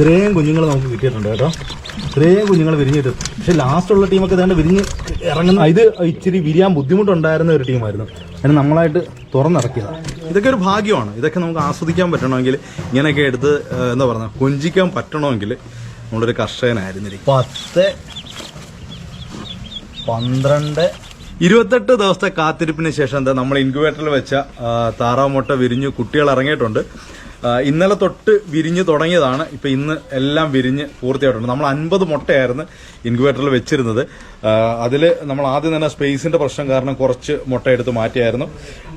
ഇത്രയും കുഞ്ഞുങ്ങൾ നമുക്ക് കിട്ടിയിട്ടുണ്ട് കേട്ടോ. ഇത്രയും കുഞ്ഞുങ്ങൾ വിരിഞ്ഞിട്ട്. പക്ഷെ ലാസ്റ്റുള്ള ടീമൊക്കെ ഇതാണ്ട് വിരിഞ്ഞ് ഇറങ്ങുന്ന ഇത് ഇച്ചിരി വിരിയാൻ ബുദ്ധിമുട്ടുണ്ടായിരുന്ന ഒരു ടീമായിരുന്നു അതിന് നമ്മളായിട്ട് തുറന്നിറക്കിയതാണ് ഇതൊക്കെ ഒരു ഭാഗ്യമാണ്. ഇതൊക്കെ നമുക്ക് ആസ്വദിക്കാൻ പറ്റണമെങ്കിൽ ഇങ്ങനെയൊക്കെ എടുത്ത് എന്താ പറയുക കൊഞ്ചിക്കാൻ പറ്റണമെങ്കിൽ നമ്മളൊരു കർഷകനായിരുന്നിരിക്കും. പത്ത് പന്ത്രണ്ട് ഇരുപത്തെട്ട് ദിവസത്തെ കാത്തിരിപ്പിന് ശേഷം എന്താ നമ്മൾ ഇൻക്യുബേറ്ററിൽ വെച്ച താറാമുട്ട വിരിഞ്ഞ് കുട്ടികൾ ഇറങ്ങിയിട്ടുണ്ട്. ഇന്നലെ തൊട്ട് വിരിഞ്ഞ് തുടങ്ങിയതാണ്. ഇപ്പൊ ഇന്ന് എല്ലാം വിരിഞ്ഞ് പൂർത്തിയായിട്ടുണ്ട്. നമ്മൾ അൻപത് മുട്ടയായിരുന്നു ഇൻക്യുബേറ്ററിൽ വെച്ചിരുന്നത്. അതിൽ നമ്മൾ ആദ്യം തന്നെ സ്പേസിന്റെ പ്രശ്നം കാരണം കുറച്ച് മുട്ട എടുത്ത് മാറ്റിയായിരുന്നു.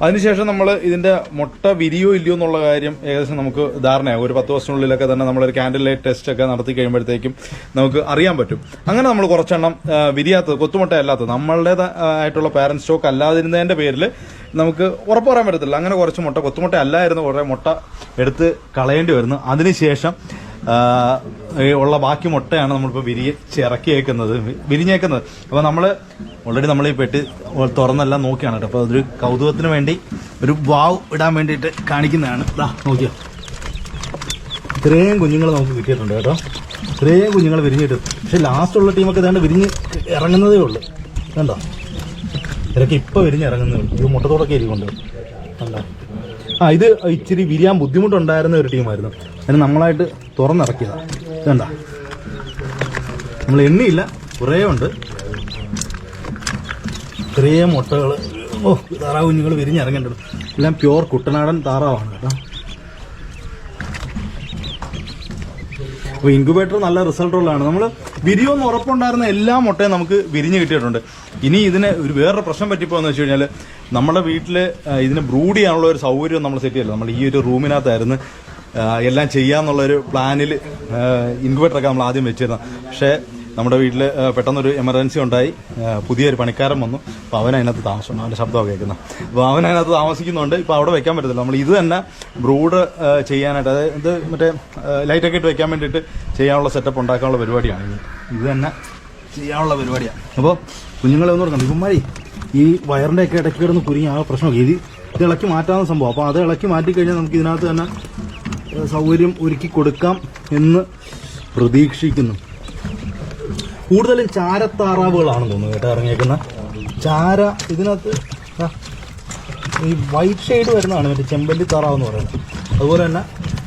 അതിനുശേഷം നമ്മൾ ഇതിന്റെ മുട്ട വിരിയോ ഇല്ലയോ എന്നുള്ള കാര്യം ഏകദേശം നമുക്ക് ധാരണയാകും ഒരു പത്ത് ദിവസത്തിനുള്ളിലൊക്കെ തന്നെ നമ്മളൊരു ക്യാൻഡിൽ ലൈറ്റ് ടെസ്റ്റ് ഒക്കെ നടത്തി കഴിയുമ്പോഴത്തേക്കും നമുക്ക് അറിയാൻ പറ്റും. അങ്ങനെ നമ്മൾ കുറച്ചെണ്ണം വിരിയാത്തത് കൊത്തുമുട്ട അല്ലാത്തത് നമ്മളുടെ പാരന്റ് സ്റ്റോക്ക് അല്ലാതിരുന്നതിന്റെ പേരിൽ നമുക്ക് ഉറപ്പ് പറയാൻ പറ്റത്തില്ല. അങ്ങനെ കുറച്ച് മുട്ട കൊത്തുമുട്ട അല്ലായിരുന്നു കുറേ മുട്ട എടുത്ത് കളയേണ്ടി വരുന്നു. അതിനുശേഷം ഉള്ള ബാക്കി മുട്ടയാണ് നമ്മളിപ്പോൾ വിരിയിറക്കിയേക്കുന്നത് വിരിഞ്ഞേക്കുന്നത്. അപ്പോൾ നമ്മൾ ഓൾറെഡി നമ്മൾ ഈ പെട്ടി തുറന്നെല്ലാം നോക്കിയാണ് കേട്ടോ. അപ്പോൾ അതൊരു കൗതുകത്തിന് വേണ്ടി ഒരു വാവ് ഇടാൻ വേണ്ടിയിട്ട് കാണിക്കുന്നതാണ്. ഇതാ നോക്കിയോ? ഇത്രയും കുഞ്ഞുങ്ങൾ നമുക്ക് കിട്ടിയിട്ടുണ്ട് കേട്ടോ. ഇത്രയും കുഞ്ഞുങ്ങൾ വിരിഞ്ഞിട്ട്. പക്ഷേ ലാസ്റ്റുള്ള ടീമൊക്കെ ഇതാണ്ട് വിരിഞ്ഞ് ഇറങ്ങുന്നതേ ഉള്ളൂ. കണ്ടോ? ഇതൊക്കെ ഇപ്പൊ വിരിഞ്ഞിറങ്ങുന്നു. ഇത് മുട്ടത്തോടൊക്കെ ഇരിക്കുന്നുണ്ട് കണ്ടോ? ആ ഇത് ഇച്ചിരി വിരിയാൻ ബുദ്ധിമുട്ടുണ്ടായിരുന്ന ഒരു ടീമായിരുന്നു. അതിന് നമ്മളായിട്ട് തുറന്നിറക്കിയതാണ് വേണ്ട നമ്മൾ എണ്ണിയില്ല. കുറേ ഉണ്ട്. ചെറിയ മുട്ടകൾ ഓ താറാവ് കുഞ്ഞുങ്ങൾ വിരിഞ്ഞിറങ്ങേണ്ടത്. എല്ലാം പ്യുവർ കുട്ടനാടൻ താറാവാണ് കേട്ടോ. അപ്പോൾ ഇൻക്യുബേറ്റർ നല്ല റിസൾട്ടുള്ളതാണ് നമ്മൾ വിരിയോന്ന് ഉറപ്പുണ്ടായിരുന്ന എല്ലാ മുട്ടയും നമുക്ക് വിരിഞ്ഞ് കിട്ടിയിട്ടുണ്ട്. ഇനി ഇതിന് ഒരു വേറൊരു പ്രശ്നം പറ്റിപ്പോന്ന് വെച്ച് കഴിഞ്ഞാൽ നമ്മുടെ വീട്ടിൽ ഇതിന് ബ്രൂഡ് ചെയ്യാനുള്ള ഒരു സൗകര്യം നമ്മൾ സെറ്റ് ചെയ്യല്ലോ. നമ്മൾ ഈ ഒരു റൂമിനകത്തായിരുന്നു എല്ലാം ചെയ്യാന്നുള്ള ഒരു പ്ലാനിൽ ഇൻക്യുബേറ്ററൊക്കെ നമ്മൾ ആദ്യം വെച്ചിരുന്നത്. പക്ഷേ നമ്മുടെ വീട്ടിൽ പെട്ടെന്നൊരു എമർജൻസി ഉണ്ടായി. പുതിയൊരു പണിക്കാരൻ വന്നു. അപ്പോൾ അവൻ അതിനകത്ത് താമസം അവന്റെ ശബ്ദമൊക്കെ കേൾക്കുന്നത് അപ്പോൾ അവൻ അതിനകത്ത് താമസിക്കുന്നുണ്ട്. ഇപ്പോൾ അവിടെ വെക്കാൻ പറ്റത്തില്ല. നമ്മൾ ഇത് തന്നെ ബ്രൂഡ് ചെയ്യാനായിട്ട് അതായത് മറ്റേ ലൈറ്റൊക്കെ ഇട്ട് വെക്കാൻ വേണ്ടിയിട്ട് ചെയ്യാനുള്ള സെറ്റപ്പ് ഉണ്ടാക്കാനുള്ള പരിപാടിയാണ്. ഇത് തന്നെ ചെയ്യാനുള്ള പരിപാടിയാണ് അപ്പോൾ കുഞ്ഞുങ്ങളെ ഒന്ന് കൊടുക്കണം ഇപ്പം ഈ വയറിന്റെ ഒക്കെ ഇടയ്ക്ക് കിടന്ന് കുരുങ്ങി ആ പ്രശ്നമൊക്കെ ഇത് ഇത് ഇളക്കി മാറ്റാവുന്ന സംഭവം. അപ്പോൾ അത് ഇളക്കി മാറ്റിക്കഴിഞ്ഞാൽ നമുക്ക് ഇതിനകത്ത് തന്നെ സൗകര്യം ഒരുക്കി കൊടുക്കാം എന്ന് പ്രതീക്ഷിക്കുന്നു. കൂടുതലും ചാരത്താറാവുകളാണെന്ന് തോന്നുന്നു കേട്ടോ ഇറങ്ങിയേക്കുന്ന. ചാര ഇതിനകത്ത് ഈ വൈറ്റ് ഷെയ്ഡ് വരുന്നതാണ് മറ്റേ ചെമ്പല്ലി താറാവ് എന്ന് പറയുന്നത്. അതുപോലെ തന്നെ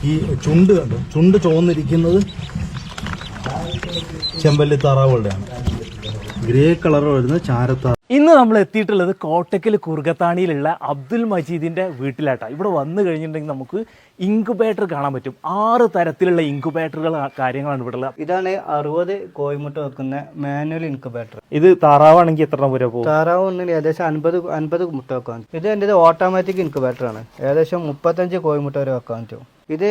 ഈ ചുണ്ട് കണ്ടു? ചുണ്ട് ചുവന്നിരിക്കുന്നത് ചെമ്പല്ലി താറാവുകളുടെയാണ് ഗ്രേ കളർ വരുന്ന ചാരത്താറ ഇന്ന് നമ്മൾ എത്തിയിട്ടുള്ളത് കോട്ടക്കൽ കുറുകത്താണിയിലുള്ള അബ്ദുൽ മജീദിന്റെ വീട്ടിലാട്ടാ. ഇവിടെ വന്നു കഴിഞ്ഞിട്ടുണ്ടെങ്കിൽ നമുക്ക് ഇൻക്യുബേറ്റർ കാണാൻ പറ്റും. ആറ് തരത്തിലുള്ള ഇൻക്യുബേറ്ററുകൾ കാര്യങ്ങളാണ് ഇവിടെ ഉള്ളത്. ഇതാണ് അറുപത് കോഴിമുട്ട വെക്കുന്ന മാനുവൽ ഇൻക്യുബേറ്റർ. ഇത് താറാവാണെങ്കിൽ എത്ര രൂപ പോകും? താറാവ് ഒന്നിന് ഏകദേശം അൻപത് അൻപത് മുട്ട വെക്കാൻ ഇത് എന്റെ ഓട്ടോമാറ്റിക് ഇൻക്യുബേറ്റർ ആണ് ഏകദേശം മുപ്പത്തഞ്ച് കോയിമുട്ട വരെ വെക്കാൻ പറ്റും. ഇത്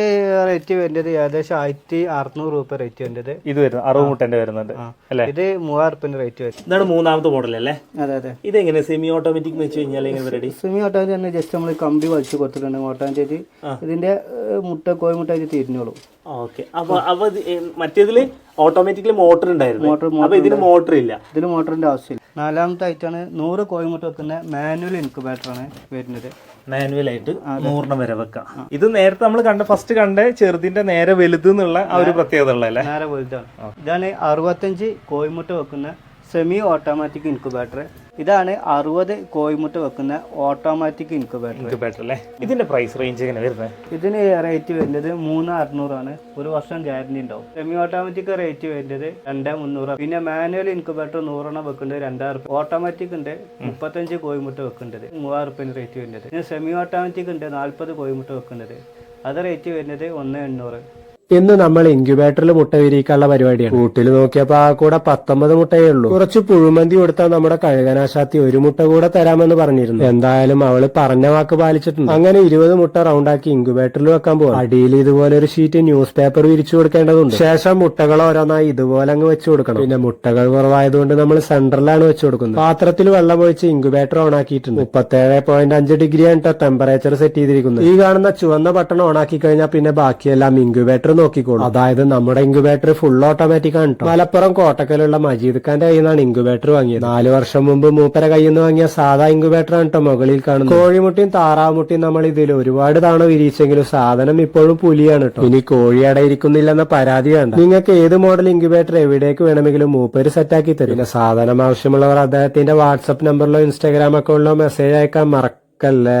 റേറ്റ് വരുന്നത് ഏകദേശം ആയിരത്തി അറുന്നൂറ് രൂപ റേറ്റ് വരുന്നത്. ഇത് വരുന്നത് അറുപത് മുട്ടന്റെ വരുന്നുണ്ട് അല്ലേ? ഇത് മൂവായിരം റുപ്യന്റെ റേറ്റ് വരും. ഇതാണ് മൂന്നാമത്തെ മോഡൽ അല്ലേ? അതെ അതെ. ഇത് എങ്ങനെ സെമി ഓട്ടോമാറ്റിക് വെച്ച് കഴിഞ്ഞാൽ എങ്ങനെ റെഡി സെമി ഓട്ടോമാറ്റിക് തന്നെ ജസ്റ്റ് നമ്മൾ കമ്പി വലിച്ചു കൊടുത്തിട്ടുണ്ട് ഓട്ടോമാറ്റിക് ഇതിന്റെ മുട്ട കോഴിമുട്ട ഇത് തിരിഞ്ഞോളൂ. ഓക്കെ. അപ്പൊ അപ്പൊ മറ്റേതിൽ ഓട്ടോമാറ്റിക്കലി മോട്ടർ ഉണ്ടായിരുന്നു. മോട്ടർ അപ്പൊ ഇതിന് മോട്ടർ ഇല്ല. ഇതിന് മോട്ടറിന്റെ ആവശ്യമില്ല. നാലാമത്തെ ആയിട്ടാണ് നൂറ് കോഴിമുട്ട വെക്കുന്ന മാനുവൽ ഇൻക്യുബേറ്റർ ആണ് വരുന്നത് മാനുവൽ ആയിട്ട് നൂറിന് വരെ വെക്കാം. ഇത് നേരത്തെ നമ്മൾ കണ്ട ഫസ്റ്റ് കണ്ട ചെറുതിന്റെ നേരെ വലുത് എന്നുള്ള ആ ഒരു പ്രത്യേകത ഉള്ളതല്ലേ നേരെ വലുതാണ്. ഇതാണ് അറുപത്തഞ്ച് കോഴിമുട്ട വെക്കുന്ന സെമി ഓട്ടോമാറ്റിക് ഇൻക്യുബേറ്റർ ഇതാണ് അറുപത് കോയിമുട്ട വെക്കുന്ന ഓട്ടോമാറ്റിക് ഇൻക്യുബേറ്റർ ഇൻക്യുബേറ്റർ അല്ലേ? ഇതിന്റെ പ്രൈസ് റേഞ്ച് എങ്ങനെ വരുന്നത് ഇതിന് റേറ്റ് വരുന്നത് മൂന്ന് അറുന്നൂറാണ് ഒരു വർഷം ഗ്യാരണ്ടി ഉണ്ടാവും. സെമി ഓട്ടോമാറ്റിക് റേറ്റ് വരുന്നത് രണ്ട് മുന്നൂറ്. പിന്നെ മാനുവൽ ഇൻക്യുബേറ്റർ നൂറെണ്ണം വെക്കുന്നത് രണ്ടായിരം റുപ്യ. ഓട്ടോമാറ്റിക് ഉണ്ട് മുപ്പത്തഞ്ച് കോയിമുട്ട വെക്കേണ്ടത് മൂവായിരം റുപ്യ റേറ്റ് വരുന്നത്. പിന്നെ സെമി ഓട്ടോമാറ്റിക് ഉണ്ട് നാൽപ്പത് കോയിമുട്ട വെക്കുന്നത്. അത് റേറ്റ് വരുന്നത് ഒന്ന് എണ്ണൂറ്. ഇന്ന് നമ്മൾ ഇൻക്യുബേറ്ററിൽ മുട്ട വിരിയിക്കാനുള്ള പരിപാടിയാണ്. കൂട്ടിൽ നോക്കിയപ്പോ ആ കൂടെ പത്തൊമ്പത് മുട്ടയേ ഉള്ളൂ. കുറച്ച് പുഴുമന്തി കൊടുത്താൽ നമ്മുടെ കഴുകനാശാത്തി ഒരു മുട്ട കൂടെ തരാമെന്ന് പറഞ്ഞിരുന്നു. എന്തായാലും അവൾ പറഞ്ഞ വാക്ക് പാലിച്ചിട്ടുണ്ട്. അങ്ങനെ ഇരുപത് മുട്ട റൗണ്ടാക്കി ഇൻക്യുബേറ്ററിൽ വെക്കാൻ പോകും അടിയിൽ ഇതുപോലെ ഒരു ഷീറ്റ് ന്യൂസ് പേപ്പർ വിരിച്ചു കൊടുക്കേണ്ടതുണ്ട്. ശേഷം മുട്ടകൾ ഓരോന്നായി ഇതുപോലെ അങ്ങ് വെച്ചു കൊടുക്കണം. പിന്നെ മുട്ടകൾ കുറവായതുകൊണ്ട് നമ്മൾ സെന്ററിലാണ് വെച്ചു കൊടുക്കുന്നത്. പാത്രത്തിൽ വെള്ളം ഒഴിച്ച് ഇൻക്യുബേറ്റർ ഓൺ ആക്കിയിട്ടുണ്ട്. മുപ്പത്തേഴ് പോയിന്റ് അഞ്ച് ഡിഗ്രിയാണ് ടെമ്പറേച്ചർ സെറ്റ് ചെയ്തിരിക്കുന്നത്. ഈ കാണുന്ന ചുവന്ന ബട്ടൺ ഓൺ ആക്കി കഴിഞ്ഞാൽ പിന്നെ ബാക്കിയെല്ലാം ഇൻക്യുബേറ്റർ നോക്കിക്കോളൂ. അതായത് നമ്മുടെ ഇൻക്യുബേറ്റർ ഫുൾ ഓട്ടോമാറ്റിക് ആണ്. മലപ്പുറം കോട്ടക്കലുള്ള മജീദ് ഖാന്റെ കയ്യിൽ നിന്നാണ് ഇൻക്യുബേറ്റർ വാങ്ങിയത്. നാല് വർഷം മുമ്പ് മൂപ്പര കയ്യിൽ നിന്ന് വാങ്ങിയ സാധാ ഇൻക്യുബേറ്റർ ആണ് കേട്ടോ മുകളിൽ കാണുന്നത്. കോഴിമുട്ടിയും താറാമുട്ടിയും നമ്മൾ ഇതിൽ ഒരുപാട് തവണ വിരിയിച്ചെങ്കിലും സാധനം ഇപ്പോഴും പുലിയാണ് കേട്ടോ ഇനി കോഴി അടയിരിക്കുന്നില്ലെന്ന പരാതി വേണ്ട. നിങ്ങൾക്ക് ഏത് മോഡൽ ഇൻക്യുബേറ്റർ എവിടേക്ക് വേണമെങ്കിലും മൂപ്പര് സെറ്റാക്കി തരും. പിന്നെ സാധനം ആവശ്യമുള്ളവർ അദ്ദേഹത്തിന്റെ വാട്സപ്പ് നമ്പറിലോ ഇൻസ്റ്റാഗ്രാം അക്കൗണ്ടിലോ മെസ്സേജ് അയക്കാൻ മറക്കല്ലേ?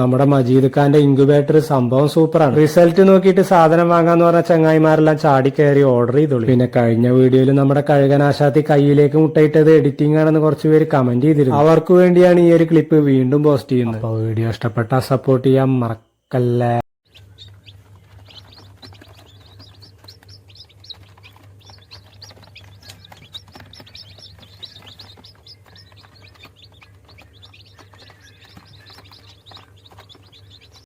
നമ്മുടെ മജീദ് ഖാന്റെ ഇൻക്യുബേറ്റർ സംഭവം സൂപ്പറാണ് റിസൾട്ട് നോക്കിയിട്ട് സാധനം വാങ്ങാന്ന് പറഞ്ഞ ചങ്ങായിമാരെല്ലാം ചാടി കയറി ഓർഡർ ചെയ്തോളൂ. പിന്നെ കഴിഞ്ഞ വീഡിയോയിൽ നമ്മുടെ കഴുകനാശാത്തി കയ്യിലേക്ക് മുട്ടയിട്ടത് എഡിറ്റിംഗ് ആണെന്ന് കുറച്ച് പേര് കമന്റ് ചെയ്തിരുന്നു. അവർക്ക് വേണ്ടിയാണ് ഈ ഒരു ക്ലിപ്പ് വീണ്ടും പോസ്റ്റ് ചെയ്യുന്നത്. അപ്പൊ വീഡിയോ ഇഷ്ടപ്പെട്ടാൽ സപ്പോർട്ട് ചെയ്യാൻ മറക്കല്ലേ.